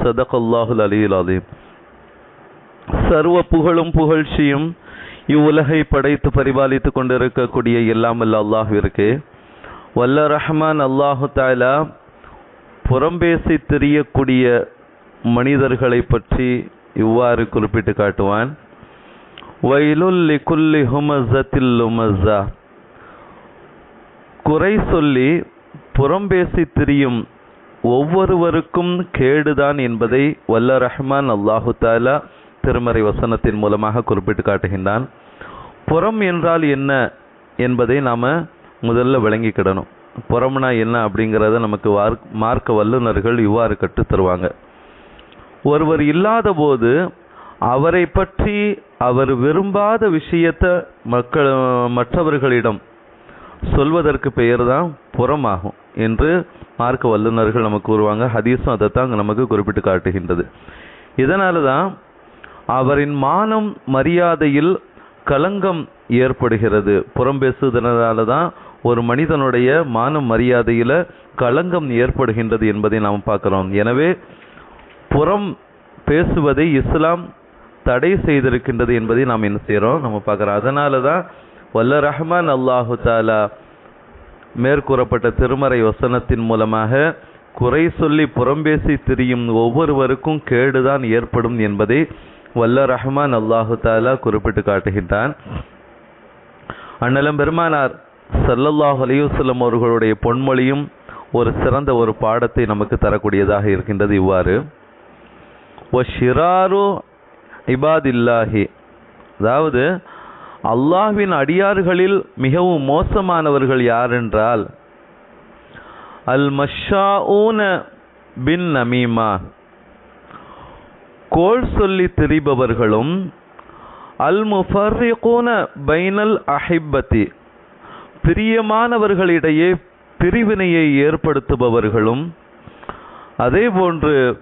சதகல்லாஹுல் அலியுல் அலீம். சர்வ புகழும் புகழ்ச்சியும் இவ்வுலகை படைத்து பரிபாலித்து கொண்டிருக்கக்கூடிய எல்லாம் அல்ல அல்லாஹிற்கு வல்ல ரஹ்மான் அல்லாஹு தாலா புறம்பேசி தெரியக்கூடிய மனிதர்களை பற்றி இவ்வாறு குறிப்பிட்டு காட்டுவான். வயலுல்லி குல்லி ஹுமசத்தில் குறை சொல்லி புறம்பேசி திரியும் ஒவ்வொருவருக்கும் கேடுதான் என்பதை வல்ல ரஹ்மான் அல்லாஹு தாலா திருமறை வசனத்தின் மூலமாக குறிப்பிட்டு காட்டுகின்றான். புறம் என்றால் என்ன என்பதை நாம் முதல்ல விளங்கிக்கிடணும். புறம்னா என்ன அப்படிங்கிறத நமக்கு மார்க்க வல்லுநர்கள் இவ்வாறு கற்று தருவாங்க. ஒருவர் இல்லாத போது அவரை பற்றி அவர் விரும்பாத விஷயத்தை மக்கள் மற்றவர்களிடம் சொல்வதற்கு பெயர் தான் புறமாகும். என்று மார்க்க வல்லுநர்கள் நமக்கு கூறுவாங்க. ஹதீஸும் அதைத்தான் நமக்கு குறிப்பிட்டு காட்டுகின்றது. இதனால தான் அவரின் மானம் மரியாதையில் களங்கம் ஏற்படுகிறது. புறம் பேசுதனால தான் ஒரு மனிதனுடைய மான மரியாதையில் களங்கம் ஏற்படுகின்றது என்பதை நாம் பார்க்கிறோம். எனவே புறம் பேசுவதை இஸ்லாம் தடை செய்திருக்கின்றது என்பதை நாம் என்ன செய்கிறோம் நம்ம பார்க்குறோம். அதனால தான் வல்ல ரஹ்மான் அல்லாஹு தாலா மேற்கூறப்பட்ட திருமறை வசனத்தின் மூலமாக குறை சொல்லி புறம்பேசி திரியும் ஒவ்வொருவருக்கும் கேடுதான் ஏற்படும் என்பதை வல்ல ரஹ்மான் அல்லாஹு தாலா குறிப்பிட்டு காட்டுகின்றான். அண்ணலம் பெருமானார் சல்லல்லாஹ் அலையுசல்லம் அவர்களுடைய பொன்மொழியும் ஒரு சிறந்த ஒரு பாடத்தை நமக்கு தரக்கூடியதாக இருக்கின்றது இவ்வாறு. ஷிராரு இபாதில்லாஹி அதாவது அல்லாஹ்வின் அடியார்களில் மிகவும் மோசமானவர்கள் யாரென்றால் அல் மஷாஊன பின் நமீமா. கோள் சொல்லி திரிபவர்களும் அல் முஃபர்ரிகூன பைனல் அஹிப்பத்தி பிரியமானவர்களிடையே பிரிவினையை ஏற்படுத்துபவர்களும் அதே போன்று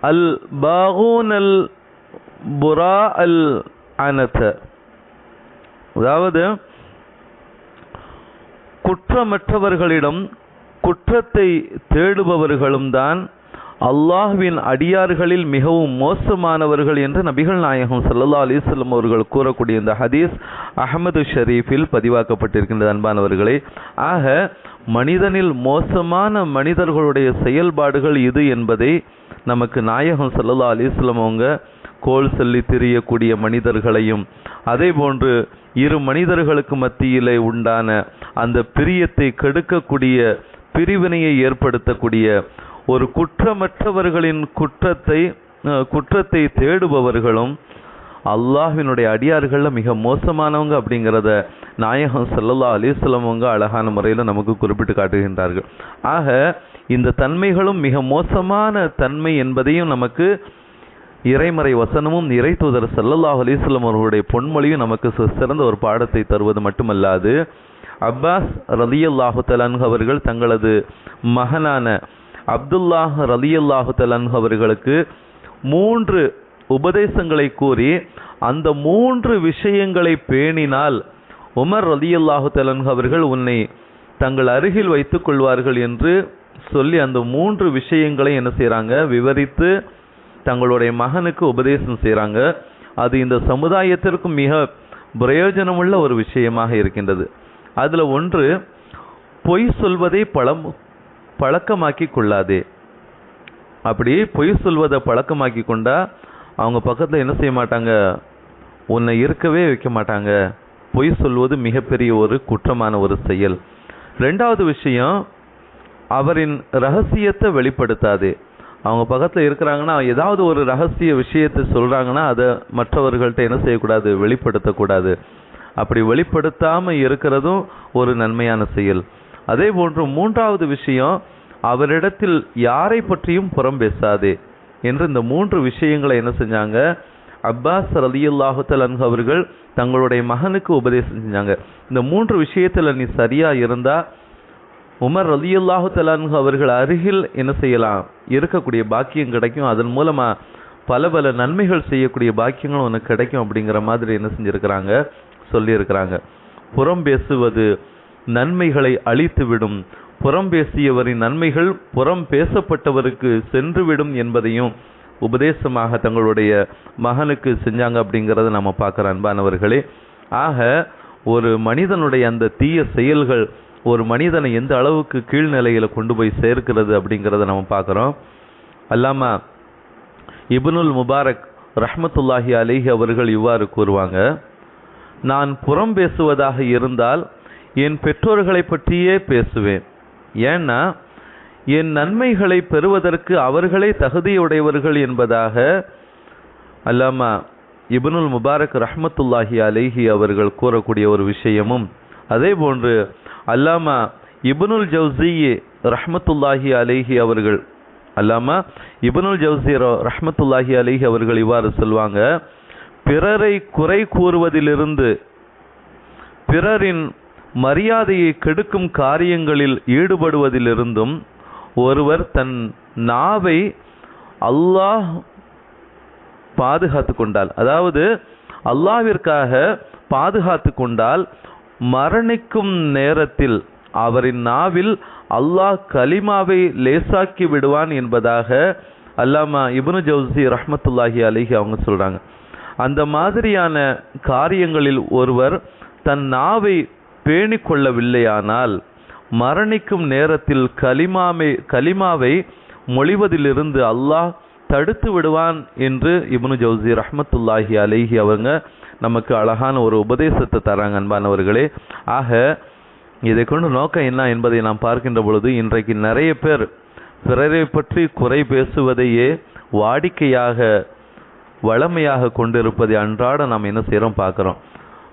அல் பாகூன் அல் புரா அல் அனத அதாவது குற்றமற்றவர்களிடம் குற்றத்தை தேடுபவர்களும் தான் அல்லாஹ்வின் அடியார்களில் மிகவும் மோசமானவர்கள் என்று நபிகள் நாயகம் ஸல்லல்லாஹு அலிஸ்லம் அவர்கள் கூறக்கூடிய இந்த ஹதீஸ் அகமது ஷரீஃபில் பதிவாக்கப்பட்டிருக்கின்றது அன்பானவர்களே. ஆக மனிதனில் மோசமான மனிதர்களுடைய செயல்பாடுகள் இது என்பதை நமக்கு நாயகம் ஸல்லல்லாஹு அலிஸ்லம் அவங்க கோல் சொல்லி திரியக்கூடிய மனிதர்களையும் அதே போன்று இரு மனிதர்களுக்கு மத்தியிலே உண்டான அந்த பிரியத்தை கெடுக்கக்கூடிய பிரிவினையை ஏற்படுத்தக்கூடிய ஒரு குற்றமற்றவர்களின் குற்றத்தை குற்றத்தை தேடுபவர்களும் அல்லாஹினுடைய அடியார்களில் மிக மோசமானவங்க அப்படிங்கிறத நாயகம் சல்லல்லா அலைஹி அவங்க அழகான முறையில் நமக்கு குறிப்பிட்டு காட்டுகின்றார்கள். ஆக இந்த தன்மைகளும் மிக மோசமான தன்மை என்பதையும் நமக்கு இறைமறை வசனமும் இறை தூதர் சல்லல்லாஹ் அலிஸ்லம் அவர்களுடைய பொன்மொழியும் நமக்கு சிறந்த ஒரு பாடத்தை தருவது மட்டுமல்லாது அப்பாஸ் ரலியல்லாஹு தலான்ஹு அவர்கள் தங்களது மகனான அப்துல்லாஹ் ரலியல்லாஹு தலான்ஹு அவர்களுக்கு மூன்று உபதேசங்களை கூறி அந்த மூன்று விஷயங்களை பேணினால் உமர் ரலியல்லாஹு தலான்ஹு அவர்கள் உன்னை தங்கள் அருகில் வைத்துக் கொள்வார்கள் என்று சொல்லி அந்த மூன்று விஷயங்களை என்ன செய்கிறாங்க விவரித்து தங்களுடைய மகனுக்கு உபதேசம் செய்கிறாங்க அது இந்த சமுதாயத்திற்கும் மிக பிரயோஜனமுள்ள ஒரு விஷயமாக இருக்கின்றது. அதில் ஒன்று பொய் சொல்வதை பழம் பழக்கமாக்கி கொள்ளாதே. அப்படி பொய் சொல்வதை பழக்கமாக்கி கொண்டா அவங்க பக்கத்தில் என்ன செய்ய மாட்டாங்க? உன்னை இருக்கவே வைக்க மாட்டாங்க. பொய் சொல்வது மிகப்பெரிய ஒரு குற்றமான ஒரு செயல். ரெண்டாவது விஷயம் அவரின் ரகசியத்தை வெளிப்படுத்தாதே. அவங்க பக்கத்தில் இருக்கிறாங்கன்னா ஏதாவது ஒரு ரகசிய விஷயத்தை சொல்கிறாங்கன்னா அதை மற்றவர்கள்ட்ட என்ன செய்யக்கூடாது? வெளிப்படுத்தக்கூடாது. அப்படி வெளிப்படுத்தாமல் இருக்கிறதும் ஒரு நன்மையான செயல். அதே போன்று மூன்றாவது விஷயம் அவரிடத்தில் யாரை பற்றியும் புறம் பேசாதே என்று இந்த மூன்று விஷயங்களை என்ன செஞ்சாங்க? அப்பாஸ் ரலியுல்லாஹுத்தல் அன்ஹு அவர்கள் தங்களுடைய மகனுக்கு உபதேசம் செஞ்சாங்க. இந்த மூன்று விஷயத்தில் நீ சரியாக இருந்தால் உமர் ரலியுல்லாஹு தலான்கு அவர்கள் அருகில் என்ன செய்யலாம்? இருக்கக்கூடிய பாக்கியம் கிடைக்கும். அதன் மூலமாக பல பல நன்மைகள் செய்யக்கூடிய பாக்கியங்களும் உனக்கு கிடைக்கும் அப்படிங்கிற மாதிரி என்ன செஞ்சிருக்கிறாங்க? சொல்லியிருக்கிறாங்க. புறம் பேசுவது நன்மைகளை அழித்துவிடும். புறம் பேசியவரின் நன்மைகள் புறம் பேசப்பட்டவருக்கு சென்றுவிடும் என்பதையும் உபதேசமாக தங்களுடைய மகனுக்கு செஞ்சாங்க அப்படிங்கிறத நம்ம பார்க்குற அன்பானவர்களே. ஆக ஒரு மனிதனுடைய அந்த தீய செயல்கள் ஒரு மனிதனை எந்த அளவுக்கு கீழ்நிலையில் கொண்டு போய் சேர்க்கிறது அப்படிங்கிறத நம்ம பார்க்குறோம். அல்லாம இபுனுல் முபாரக் ரஹமத்துல்லாஹி அலிஹி அவர்கள் இவ்வாறு கூறுவாங்க நான் புறம் பேசுவதாக இருந்தால் என் பெற்றோர்களை பற்றியே பேசுவேன். ஏன்னா என் நன்மைகளை பெறுவதற்கு அவர்களே தகுதியுடையவர்கள் என்பதாக அல்லாமா இபனுல் முபாரக் ரஹமத்துல்லாஹி அலிஹி அவர்கள் கூறக்கூடிய ஒரு விஷயமும் அதே போன்று அல்லாமா இபனுல் ஜவுசி ரஹமத்துல்லாஹி அலேஹி அவர்கள். அல்லாமா இபனுல் ஜவுசி ரஹ்மத்துல்லாஹி அலேஹி அவர்கள் இவ்வாறு சொல்வாங்க பிறரை குறை கூறுவதிலிருந்து பிறரின் மரியாதையை கெடுக்கும் காரியங்களில் ஈடுபடுவதிலிருந்தும் ஒருவர் தன் நாவை அல்லாஹ் பாதுகாத்து கொண்டால் அதாவது அல்லாவிற்காக பாதுகாத்து கொண்டால் மரணிக்கும் நேரத்தில் அவரின் நாவில் அல்லாஹ் கலிமாவை லேசாக்கி விடுவான் என்பதாக அல்லாமா இபுனு ஜவுசி ரஹ்மத்துல்லாஹி அலிஹி அவங்க சொல்கிறாங்க அந்த மாதிரியான காரியங்களில் ஒருவர் தன் நாவை பேணி கொள்ளவில்லையானால் மரணிக்கும் நேரத்தில் கலிமாமை கலிமாவை மொழிவதிலிருந்து அல்லாஹ் தடுத்து விடுவான் என்று இபுனு ஜவுசி ரஹ்மத்துல்லாஹி அலிஹி அவங்க நமக்கு அழகான ஒரு உபதேசத்தை தராங்க அன்பானவர்களே. ஆக இதை கொண்டு நோக்கம் என்ன என்பதை நாம் பார்க்கின்ற பொழுது இன்றைக்கு நிறைய பேர் பிறரை பற்றி குறை பேசுவதையே வாடிக்கையாக வளமையாக கொண்டிருப்பதை அன்றாட நாம் என்ன செய்கிறோம் பார்க்குறோம்.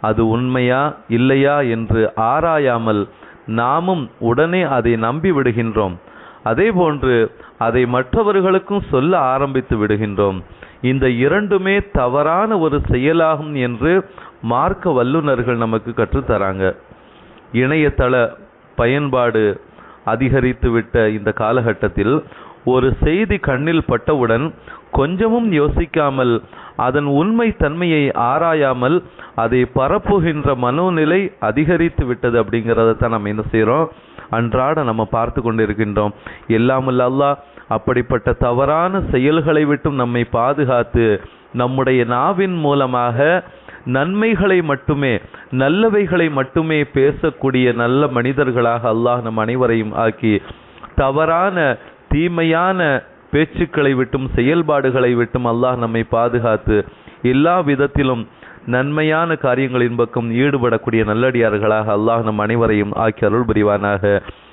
அது உண்மையா இல்லையா என்று ஆராயாமல் நாமும் உடனே அதை நம்பி விடுகின்றோம். அதே போன்று அதை மற்றவர்களுக்கும் சொல்ல ஆரம்பித்து விடுகின்றோம். இந்த இரண்டுமே தவறான ஒரு செயலாகும் என்று மார்க்க வல்லுநர்கள் நமக்கு கற்றுத்தராங்க. இணையதள பயன்பாடு அதிகரித்துவிட்ட இந்த காலகட்டத்தில் ஒரு செய்தி கண்ணில் பட்டவுடன் கொஞ்சமும் யோசிக்காமல் அதன் உண்மை தன்மையை ஆராயாமல் அதை பரப்புகின்ற மனோநிலை அதிகரித்து விட்டது அப்படிங்கிறத தான் நம்ம என்ன செய்கிறோம் அன்றாட நம்ம பார்த்து கொண்டிருக்கின்றோம். எல்லாமல் அல்லாஹ் அப்படிப்பட்ட தவறான செயல்களை விட்டும் நம்மை பாதுகாத்து நம்முடைய நாவின் மூலமாக நன்மைகளை மட்டுமே நல்லவைகளை மட்டுமே பேசக்கூடிய நல்ல மனிதர்களாக அல்லாஹ் நம் அனைவரையும் ஆக்கி தவறான தீமையான பேச்சுக்களை விட்டும் செயல்பாடுகளை விட்டும் அல்லாஹ் நம்மை பாதுகாத்து எல்லா விதத்திலும் நன்மையான காரியங்களின் பக்கம் ஈடுபடக்கூடிய நல்லடியார்களாக அல்லாஹ் நம் அனைவரையும் ஆக்கி அருள் புரிவானாக